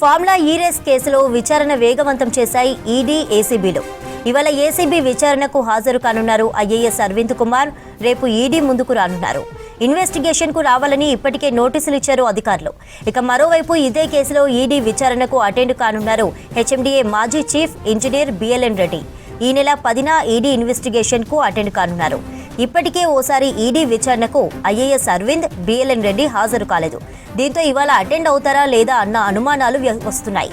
Formula ఈ race కేసులో విచారణ వేగవంతం చేశాయి ఈడీ ఏసీబీలు. ఇవాళ ఏసీబీ విచారణకు హాజరు కానున్నారు ఐఏఎస్ అరవింద్ కుమార్. రేపు ఈడీ ముందుకు రానున్నారు. ఇన్వెస్టిగేషన్కు రావాలని ఇప్పటికే నోటీసులు ఇచ్చారు అధికారులు. ఇక మరోవైపు ఇదే కేసులో ఈడీ విచారణకు అటెండ్ కానున్నారు హెచ్ఎండిఏ మాజీ చీఫ్ ఇంజనీర్ బిఎల్ఎన్ రెడ్డి. ఈ నెల పదిన ఈడీ ఇన్వెస్టిగేషన్కు అటెండ్ కానున్నారు. ఇప్పటికే ఓసారి ఈడీ విచారణకు ఐఏఎస్ అరవింద్ బిఎల్ఎన్ రెడ్డి హాజరు కాలేదు. దీంతో ఇవాళ అటెండ్ అవుతారా లేదా అన్న అనుమానాలు వస్తున్నాయి.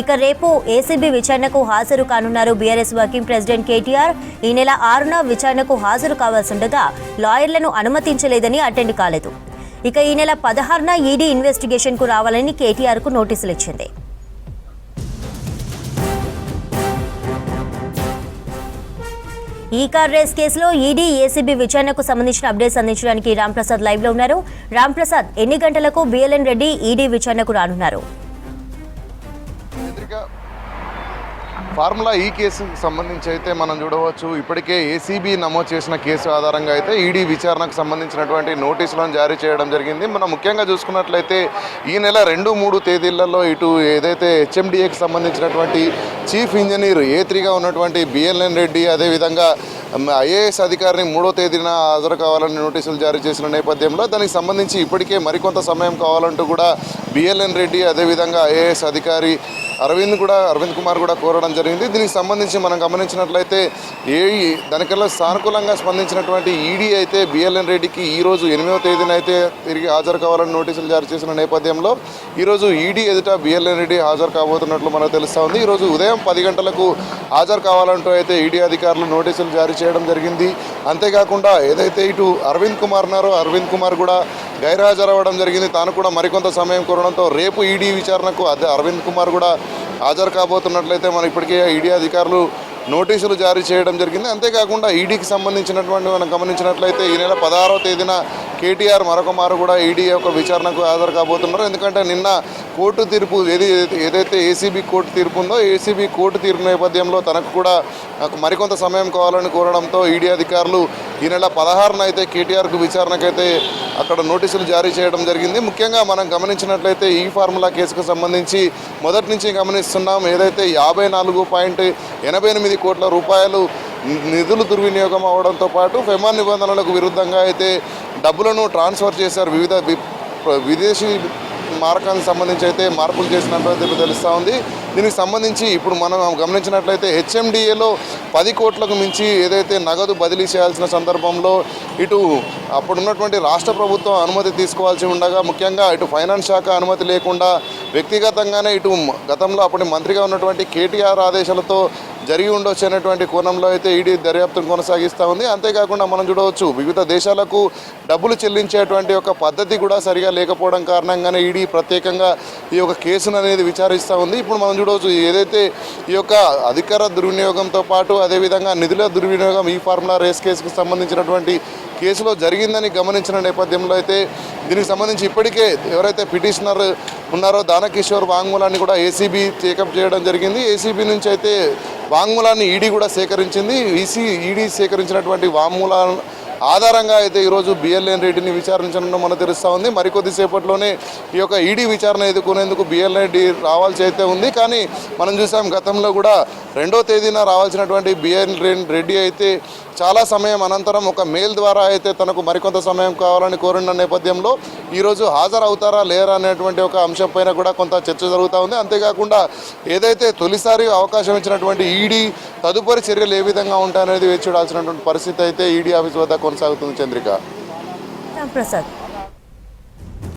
ఇక రేపు ఏసీబీ విచారణకు హాజరు కానున్నారు బీఆర్ఎస్ వర్కింగ్ ప్రెసిడెంట్ కేటీఆర్. ఈ నెల ఆరున విచారణకు హాజరు కావాల్సిండగా లాయర్లను అనుమతించలేదని అటెండ్ కాలేదు. ఇక ఈ నెల పదహారున ఈడీ ఇన్వెస్టిగేషన్కు రావాలని కేటీఆర్కు నోటీసులు ఇచ్చింది ఈ కార్ రేస్ కేసులో ఈడీ ఏసీబీ విచారణకు సంబంధించిన అప్డేట్స్ అందించడానికి రాంప్రసాద్ లైవ్లో ఉన్నారు. రాంప్రసాద్ ఎన్ని గంటలకు బిఎల్ఎన్ రెడ్డి ఈడీ విచారణకు రానున్నారు? ఫార్ములా ఈ కేసుకు సంబంధించి అయితే మనం చూడవచ్చు. ఇప్పటికే ఏసీబీ నమోదు చేసిన కేసు ఆధారంగా అయితే ఈడీ విచారణకు సంబంధించినటువంటి నోటీసులను జారీ చేయడం జరిగింది. మనం ముఖ్యంగా చూసుకున్నట్లయితే ఈ నెల రెండు మూడు తేదీలలో ఇటు ఏదైతే హెచ్ఎండిఏకి సంబంధించినటువంటి చీఫ్ ఇంజనీర్ ఏ త్రీగా ఉన్నటువంటి బిఎల్ఎన్ రెడ్డి అదేవిధంగా ఐఏఎస్ అధికారిని మూడో తేదీన హాజరు కావాలని నోటీసులు జారీ చేసిన నేపథ్యంలో దానికి సంబంధించి ఇప్పటికే మరికొంత సమయం కావాలంటూ కూడా బిఎల్ఎన్ రెడ్డి అదేవిధంగా ఐఏఎస్ అధికారి అరవింద్ కూడా అరవింద్ కుమార్ కూడా కోరడం జరిగింది. దీనికి సంబంధించి మనం గమనించినట్లయితే ఏ దానికల్లా సానుకూలంగా స్పందించినటువంటి ఈడీ అయితే బిఎల్ఎన్ రెడ్డికి ఈ రోజు ఎనిమిదవ తేదీన అయితే తిరిగి హాజరు కావాలని నోటీసులు జారీ చేసిన నేపథ్యంలో ఈరోజు ఈడీ ఎదుట బిఎల్ఎన్ రెడ్డి హాజరు కాబోతున్నట్లు మనకు తెలుస్తూ ఉంది. ఈరోజు ఉదయం పది గంటలకు హాజరు కావాలంటూ అయితే ఈడీ అధికారులు నోటీసులు జారీ చేయడం జరిగింది. అంతేకాకుండా ఏదైతే ఇటు అరవింద్ కుమార్ ఉన్నారో అరవింద్ కుమార్ కూడా గైర్హాజరు అవ్వడం జరిగింది. తాను కూడా మరికొంత సమయం కోరడంతో రేపు ఈడీ విచారణకు అదే అరవింద్ కుమార్ కూడా హాజరు కాబోతున్నట్లయితే మన ఇప్పటికే ఈడీ అధికారులు నోటీసులు జారీ చేయడం జరిగింది. అంతేకాకుండా ఈడీకి సంబంధించినటువంటి మనం గమనించినట్లయితే ఈ నెల పదహారో తేదీన కేటీఆర్ మరొక మారు కూడా ఈడీ యొక్క విచారణకు హాజరు కాబోతున్నారు. ఎందుకంటే నిన్న కోర్టు తీర్పు ఏది ఏదైతే ఏసీబీ కోర్టు తీర్పు ఉందో ఏసీబీ కోర్టు తీర్పు నేపథ్యంలో తనకు కూడా మరికొంత సమయం కావాలని కోరడంతో ఈడీ అధికారులు ఈ నెల పదహారున అయితే కేటీఆర్కు విచారణకైతే అక్కడ నోటీసులు జారీ చేయడం జరిగింది. ముఖ్యంగా మనం గమనించినట్లయితే ఈ ఫార్ములా కేసుకు సంబంధించి మొదటి నుంచి గమనిస్తున్నాం. ఏదైతే యాభై నాలుగు పాయింట్ ఎనభై ఎనిమిది కోట్ల రూపాయలు నిధులు దుర్వినియోగం అవడంతో పాటు ఫెమా నిబంధనలకు విరుద్ధంగా అయితే డబ్బులను ట్రాన్స్ఫర్ చేశారు వివిధ విదేశీ మార్కానికి సంబంధించి అయితే మార్పులు చేసినట్టు తెలుస్తూ ఉంది. దీనికి సంబంధించి ఇప్పుడు మనం గమనించినట్లయితే హెచ్ఎండిఏలో పది కోట్లకు మించి ఏదైతే నగదు బదిలీ చేయాల్సిన సందర్భంలో ఇటు అప్పుడున్నటువంటి రాష్ట్ర ప్రభుత్వం అనుమతి తీసుకోవాల్సి ఉండగా ముఖ్యంగా ఇటు ఫైనాన్స్ శాఖ అనుమతి లేకుండా వ్యక్తిగతంగానే ఇటు గతంలో అప్పటి మంత్రిగా ఉన్నటువంటి కేటీఆర్ ఆదేశాలతో జరిగి ఉండొచ్చు అనేటువంటి కోణంలో అయితే ఈడీ దర్యాప్తును కొనసాగిస్తూ ఉంది. అంతేకాకుండా మనం చూడవచ్చు వివిధ దేశాలకు డబ్బులు చెల్లించేటువంటి ఒక పద్ధతి కూడా సరిగా లేకపోవడం కారణంగానే ఈడీ ప్రత్యేకంగా ఈ యొక్క కేసును అనేది విచారిస్తూ ఉంది. ఇప్పుడు మనం చూడవచ్చు. ఏదైతే ఈ యొక్క అధికార దుర్వినియోగంతో పాటు అదేవిధంగా నిధుల దుర్వినియోగం ఈ ఫార్ములా రేస్ కేసుకు సంబంధించినటువంటి కేసులో జరిగిందని గమనించిన నేపథ్యంలో అయితే దీనికి సంబంధించి ఇప్పటికే ఎవరైతే పిటిషనర్ ఉన్నారో దానకిషోర్ వాంగ్మూలాన్ని కూడా ఏసీబీ చేకప్ చేయడం జరిగింది. ఏసీబీ నుంచి అయితే వాంగ్మూలాన్ని ఈడీ కూడా సేకరించింది. ఈసీ ఈడీ సేకరించినటువంటి వాంగ్మూల ఆధారంగా అయితే ఈరోజు బిఎల్ఎన్ రెడ్డిని విచారించడం మనకు తెలుస్తూ ఉంది. మరికొద్ది సేపట్లోనే ఈ యొక్క ఈడీ విచారణ ఎదుర్కొనేందుకు బిఎల్ఎన్ రెడ్డి రావాల్సి అయితే ఉంది. కానీ మనం చూసాం గతంలో కూడా రెండో తేదీన రావాల్సినటువంటి బిఎన్ రెడ్డి అయితే చాలా సమయం అనంతరం ఒక మెయిల్ ద్వారా అయితే తనకు మరికొంత సమయం కావాలని కోరిన నేపథ్యంలో ఈరోజు హాజరవుతారా లేరా అనేటువంటి ఒక అంశం పైన కూడా కొంత చర్చ జరుగుతూ ఉంది. అంతేకాకుండా ఏదైతే తొలిసారి అవకాశం ఇచ్చినటువంటి ఈడీ తదుపరి చర్యలు ఏ విధంగా ఉంటాయనేది వేచి చూడాల్సినటువంటి పరిస్థితి అయితే ఈడీ ఆఫీస్ వద్ద కొనసాగుతుంది చంద్రిక? ప్రసాద్.